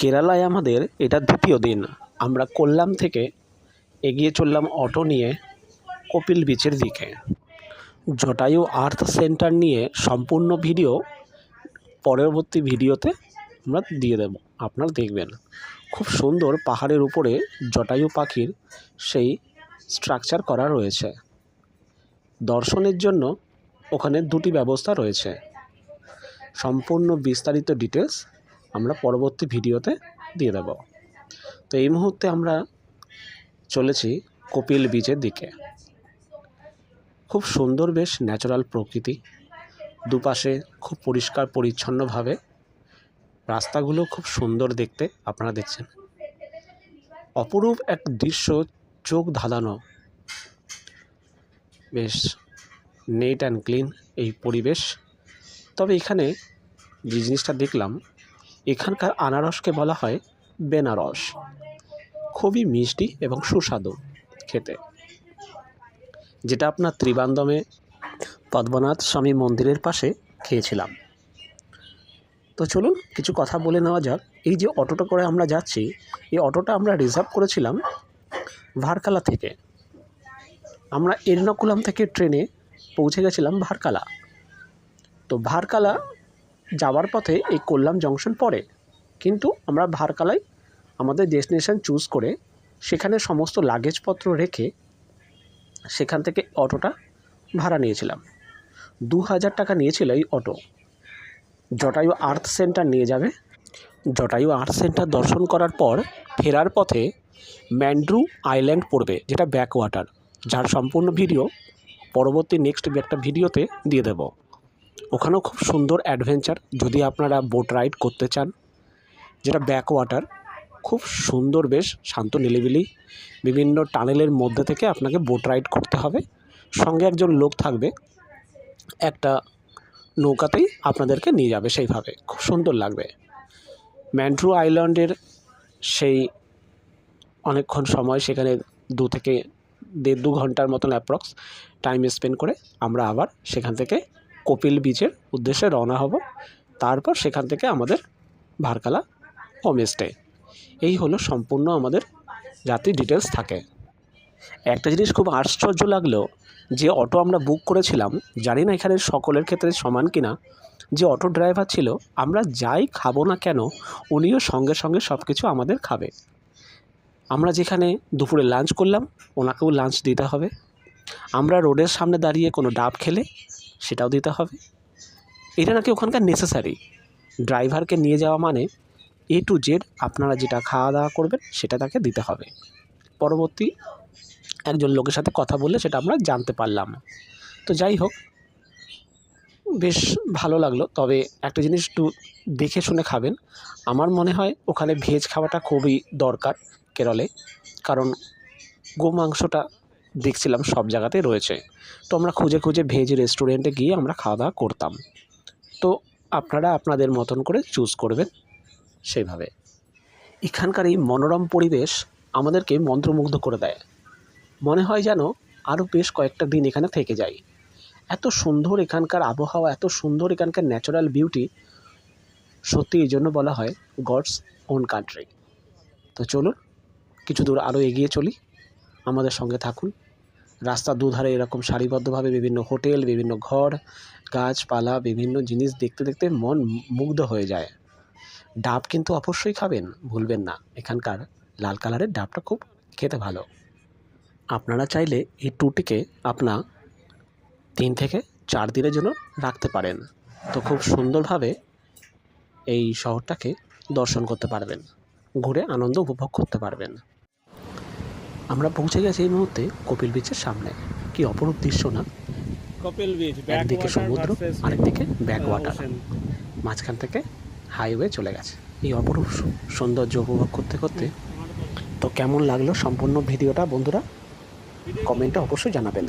কেরালায় আমাদের এটা দ্বিতীয় দিন। আমরা কোল্লাম থেকে এগিয়ে চললাম অটো নিয়ে কপিল বিচের দিকে। জটায়ু আর্থ সেন্টার নিয়ে সম্পূর্ণ ভিডিও পরবর্তী ভিডিওতে আমরা দিয়ে দেব। আপনারা দেখবেন। খুব সুন্দর পাহাড়ের উপরে জটায়ু পাখির সেই স্ট্রাকচার করা রয়েছে। দর্শনের জন্য ওখানে দুটি ব্যবস্থা রয়েছে। সম্পূর্ণ বিস্তারিত ডিটেলস আমরা পরবর্তী ভিডিওতে দিয়ে দেব। তো এই মুহূর্তে আমরা চলেছি কপিল বিচের দিকে। খুব সুন্দর বেশ ন্যাচারাল প্রকৃতি। দুপাশে খুব পরিষ্কার পরিচ্ছন্নভাবে। রাস্তাগুলো খুব সুন্দর দেখতে আপনারা দেখছেন। অপরূপ এক দৃশ্য চোখ ধাঁধানো। বেশ নেট অ্যান্ড ক্লিন এই পরিবেশ। তবে এখানে যে জিনিসটা দেখলাম এখানকার আনারসকে বলা হয় বেনারস। খুবই মিষ্টি এবং সুস্বাদু খেতে। যেটা আপনার ত্রিবান্দমে পদ্মনাথ স্বামী মন্দিরের পাশে খেয়েছিলাম। তো চলুন কিছু কথা বলে নেওয়া যাক। এই যে অটোটা করে আমরা যাচ্ছি, এই অটোটা আমরা রিজার্ভ করেছিলাম ভারকালা থেকে। আমরা এর্নাকুলাম থেকে ট্রেনে পৌঁছে গেছিলাম ভারকালা। তো ভারকালা যাওয়ার পথে এই কোল্লাম জংশন পড়ে। কিন্তু আমরা ভারকালায় আমাদের ডেস্টিনেশন চুজ করে সেখানে সমস্ত লাগেজপত্র রেখে সেখান থেকে অটোটা ভাড়া নিয়েছিলাম। দু হাজার টাকা নিয়েছিল এই অটো। জটায়ু আর্থ সেন্টার নিয়ে যাবে। জটায়ু আর্থ সেন্টার দর্শন করার পর ফেরার পথে ম্যান্ড্রু আইল্যান্ড পড়বে, যেটা ব্যাকওয়াটার যার সম্পূর্ণ ভিডিও পরবর্তী নেক্সট একটা ভিডিওতে দিয়ে দেব। ওখানেও খুব সুন্দর অ্যাডভেঞ্চার যদি আপনারা বোট রাইড করতে চান, যেটা ব্যাক ওয়াটার খুব সুন্দর বেশ শান্ত নিলিবিলি, বিভিন্ন টানেলের মধ্যে থেকে আপনাকে বোট রাইড করতে হবে। সঙ্গে একজন লোক থাকবে, একটা নৌকাতেই আপনাদেরকে নিয়ে যাবে সেইভাবে, খুব সুন্দর লাগবে। ম্যান্ড্রু আইল্যান্ডের সেই অনেকক্ষণ সময় সেখানে দু থেকে দেড় দু ঘণ্টার মতন অ্যাপ্রক্স টাইম স্পেন্ড করে আমরা আবার সেখান থেকে কপিল বিচের উদ্দেশ্যে রওনা হব। তারপর সেখান থেকে আমাদের ভারকালা হোমস্টে। এই হলো সম্পূর্ণ আমাদের যাত্রী ডিটেলস থাকে। একটা জিনিস খুব আশ্চর্য লাগল, যে অটো আমরা বুক করেছিলাম, জানি না এখানে সকলের ক্ষেত্রে সমান কিনা, যে অটো ড্রাইভার ছিল, আমরা যাই খাব না কেন, উনিও সঙ্গে সঙ্গে সব কিছু আমাদের খাবে। আমরা যেখানে দুপুরে লাঞ্চ করলাম, ওনাকেও লাঞ্চ দিতে হবে। আমরা রোডের সামনে দাঁড়িয়ে কোনো ডাব খেলে সেটাও দিতে হবে। এটা নাকি ওখানকার নেসেসারি ড্রাইভারকে নিয়ে যাওয়া মানে এ টু জেড আপনারা যেটা খাওয়া দাওয়া করবেন সেটা তাকে দিতে হবে। পরবর্তী একজন লোকের সাথে কথা বললে সেটা আমরা জানতে পারলাম। তো যাই হোক, বেশ ভালো লাগল। তবে একটা জিনিস একটু দেখে শুনে খাবেন। আমার মনে হয় ওখানে ভেজ খাওয়াটা খুবই দরকার কেরলে। কারণ গো মাংসটা দেখছিলাম সব জায়গাতেই রয়েছে। তো আমরা খুঁজে খুঁজে ভেজ রেস্টুরেন্টে গিয়ে আমরা খাওয়া দাওয়া করতাম। তো আপনারা আপনাদের মতন করে চুজ করবেন সেইভাবে। এখানকার এই মনোরম পরিবেশ আমাদেরকে মন্ত্রমুগ্ধ করে দেয়। মনে হয় যেন আরও বেশ কয়েকটা দিন এখানে থেকে যাই এত সুন্দর এখানকার আবহাওয়া, এত সুন্দর এখানকার ন্যাচারাল বিউটি সত্যি এই জন্য বলা হয় গডস ওন কান্ট্রি তো চলুন, কিছু দূর আরও এগিয়ে চলি। আমাদের সঙ্গে থাকুন। রাস্তার দুধারে এরকম সারিবদ্ধভাবে বিভিন্ন হোটেল, বিভিন্ন ঘর, গাছপালা, বিভিন্ন জিনিস দেখতে দেখতে মন মুগ্ধ হয়ে যায়। ডাব কিন্তু অবশ্যই খাবেন, ভুলবেন না। এখানকার লাল কালারের ডাবটা খুব খেতে ভালো। আপনারা চাইলে এই ট্যুরটিকে আপনা তিন থেকে চার দিনের জন্য রাখতে পারেন। তো খুব সুন্দরভাবে এই শহরটাকে দর্শন করতে পারবেন। ঘুরে আনন্দ উপভোগ করতে পারবেন। আমরা পৌঁছে গেছি এই মুহূর্তে কপিল বিচের সামনে। কি অপরূপ দৃশ্য না? কপিল বিচ একদিকে সমুদ্র আরেকদিকে ব্যাক ওয়াটার মাঝখান থেকে হাইওয়ে চলে গেছে। এই অপরূপ সৌন্দর্য উপভোগ করতে করতে তো কেমন লাগল সম্পূর্ণ ভিডিওটা বন্ধুরা? কমেন্টে অবশ্যই জানাবেন।